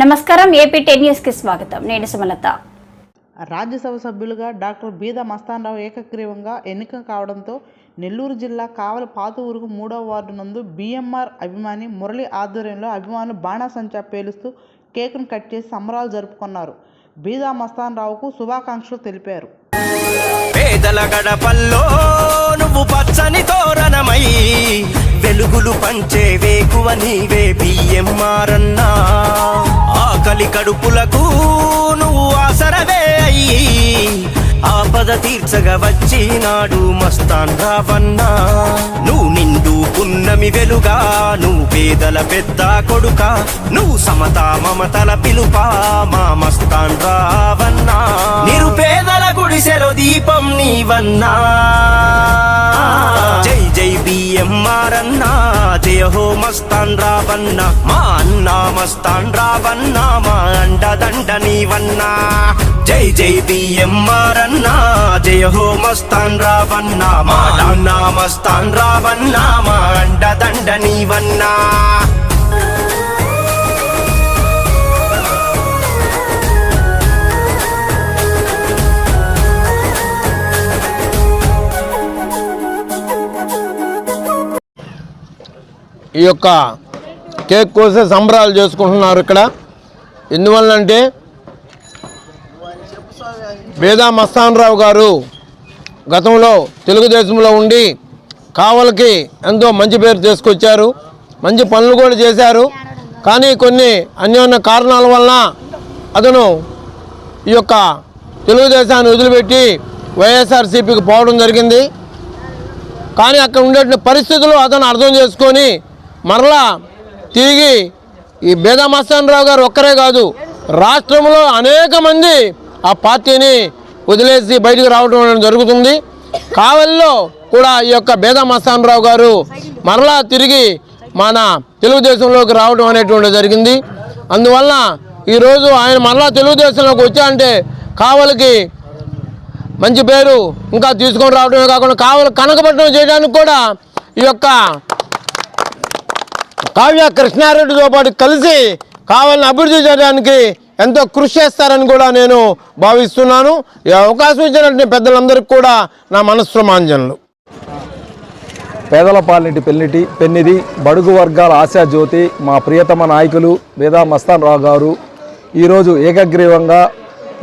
నమస్కారం AP ten న్యూస్కి స్వాగతం. నేను సుమలత. రాజ్యసభ సభ్యులుగా డాక్టర్ బీద మస్తానరావు ఏకగ్రీవంగా ఎన్నిక కావడంతో నెల్లూరు జిల్లా కావలి పాత ఊరుకు మూడవ వార్డు నందు బీఎంఆర్ అభిమాని మురళి ఆధ్వర్యంలో అభిమానులు బాణాసంచా పేలుస్తూ కేకును కట్ చేసి సంబరాలు జరుపుకున్నారు. బీదా మస్తానరావుకు శుభాకాంక్షలు తెలిపారు. పేదల గడపల్లో పచ్చని తోరణమై వెలుగులు పంచే వేకువ నీవే బియ్యమ్మారన్నా ఆకలి కడుపులకు నువ్వు ఆసరవే అయ్యి ఆపద తీర్చగా వచ్చినాడు మస్తాన్ రావన్నా నువ్వు నిండు పున్నమి వెలుగా నువ్వు పేదల పెద్ద కొడుక. నువ్వు సమత మమతల పిలుపా మా మస్తాన్ రావన్నా నిరుపేదల గుడిసెలో దీపం నీవన్నా. జై జై బిఎంఆర్ అన్నా జయ హో మస్తాన్ రావన్నా మా అన్నా మస్తాన్ రావన్నా మా అండదండ నీవన్నా జై జై బిఎంఆర్ అన్నా జయ హో మస్తాన్ రావన్నా మా అన్నా మస్తాన్ రావన్నా మా అండదండ నీవన్నా ఈ యొక్క కేక్ కోసే సంబరాలు చేసుకుంటున్నారు ఇక్కడ. ఎందువల్లంటే వేదా మస్తానరావు గారు గతంలో తెలుగుదేశంలో ఉండి కావలకి ఎంతో మంచి పేరు తీసుకొచ్చారు. మంచి పనులు కూడా చేశారు. కానీ కొన్ని అన్యోన్య కారణాల వలన అతను ఈ యొక్క తెలుగుదేశాన్ని వదిలిపెట్టి వైఎస్ఆర్సీపీకి పోవడం జరిగింది. కానీ అక్కడ ఉండే పరిస్థితులు అతను అర్థం చేసుకొని మరలా తిరిగి ఈ బేదా గారు ఒక్కరే కాదు రాష్ట్రంలో అనేక మంది ఆ పార్టీని వదిలేసి బయటకు రావడం జరుగుతుంది. కావలిలో కూడా ఈ యొక్క బేదా రావు గారు మరలా తిరిగి మన తెలుగుదేశంలోకి రావడం అనేటువంటి జరిగింది. అందువల్ల ఈరోజు ఆయన మరలా తెలుగుదేశంలోకి వచ్చాయంటే కావలికి మంచి పేరు ఇంకా తీసుకొని రావడమే కాకుండా కావలు కనకపట్నం చేయడానికి కూడా ఈ యొక్క కావ్య కృష్ణారెడ్డితో పాటు కలిసి కావాలని అభివృద్ధి చేయడానికి ఎంతో కృషి చేస్తారని కూడా నేను భావిస్తున్నాను. ఈ అవకాశం ఇచ్చినటువంటి పెద్దలందరికీ కూడా నా మనస్సుమాంజనలు. పేదల పాలిటి పెన్నిటి పెన్నిది బడుగు వర్గాల ఆశాజ్యోతి మా ప్రియతమ నాయకులు వేదా మస్తాన్ రావు గారు. ఈరోజు ఏకగ్రీవంగా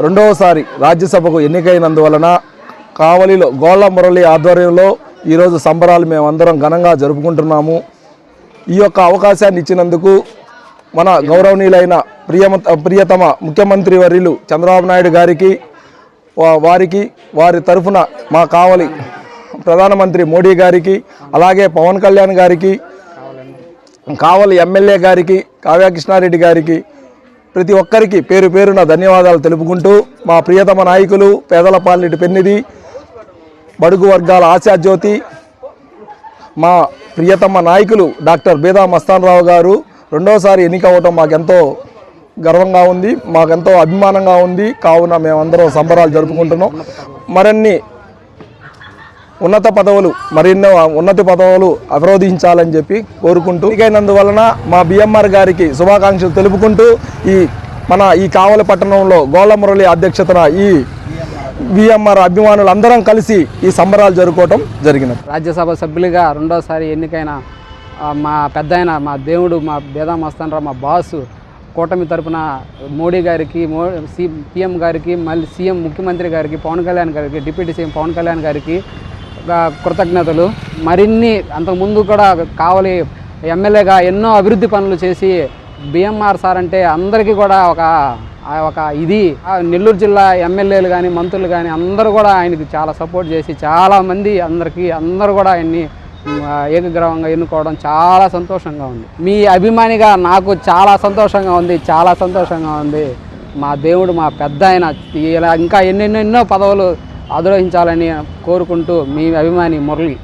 రెండవసారి రాజ్యసభకు ఎన్నికైనందువలన కావలిలో గోళ్ళ మురళి ఆధ్వర్యంలో ఈరోజు సంబరాలు మేమందరం ఘనంగా జరుపుకుంటున్నాము. ఈ యొక్క అవకాశాన్ని ఇచ్చినందుకు మన గౌరవనీయులైన ప్రియమ ప్రియతమ ముఖ్యమంత్రి వర్యులు చంద్రబాబు నాయుడు గారికి వారికి వారి తరఫున మా కావలి ప్రధానమంత్రి మోడీ గారికి అలాగే పవన్ కళ్యాణ్ గారికి కావలి ఎమ్మెల్యే గారికి కావ్యకృష్ణారెడ్డి గారికి ప్రతి ఒక్కరికి పేరు పేరున ధన్యవాదాలు తెలుపుకుంటూ మా ప్రియతమ నాయకులు పేదల పాలిటి పెన్నిది బడుగు వర్గాల ఆశాజ్యోతి మా ప్రియతమ నాయకులు డాక్టర్ బేదా మస్తాన్ రావు గారు రెండోసారి ఎన్నిక అవ్వటం మాకెంతో గర్వంగా ఉంది మాకెంతో అభిమానంగా ఉంది. కావున మేమందరం సంబరాలు జరుపుకుంటున్నాం. మరిన్ని ఉన్నత పదవులు మరెన్నో ఉన్నత పదవులు అవరోధించాలని చెప్పి కోరుకుంటూ ఇకైనందువలన మా బిఎంఆర్ గారికి శుభాకాంక్షలు తెలుపుకుంటూ ఈ మన ఈ కావలి పట్టణంలో గోళమురళి అధ్యక్షతన ఈ బిఎంఆర్ అభిమానులు అందరం కలిసి ఈ సంబరాలు జరుపుకోవటం జరిగినది. రాజ్యసభ సభ్యులుగా రెండోసారి ఎన్నికైన మా పెద్ద మా దేవుడు మా బేదా మస్తానరావు మా బాసు కూటమి తరపున మోడీ గారికి మో సి పిఎం గారికి మళ్ళీ సీఎం ముఖ్యమంత్రి గారికి పవన్ కళ్యాణ్ గారికి డిప్యూటీ సీఎం పవన్ కళ్యాణ్ గారికి కృతజ్ఞతలు. మరిన్ని అంతకుముందు కూడా కావలి ఎమ్మెల్యేగా ఎన్నో అభివృద్ధి పనులు చేసి బిఎంఆర్ సార్ అంటే అందరికీ కూడా ఒక ఒక ఇది. ఆ నెల్లూరు జిల్లా ఎమ్మెల్యేలు కానీ మంత్రులు కానీ అందరూ కూడా ఆయనకి చాలా సపోర్ట్ చేసి చాలామంది అందరికీ అందరూ కూడా ఆయన్ని ఏకగ్రహంగా ఏకగ్రవంగా ఎన్నుకోవడం చాలా సంతోషంగా ఉంది. మీ అభిమానిగా నాకు చాలా సంతోషంగా ఉంది చాలా సంతోషంగా ఉంది. మా దేవుడు మా పెద్ద ఆయన ఇలా ఇంకా ఎన్నెన్నెన్నో పదవులు అధిరోహించాలని కోరుకుంటూ మీ అభిమాని మురళి.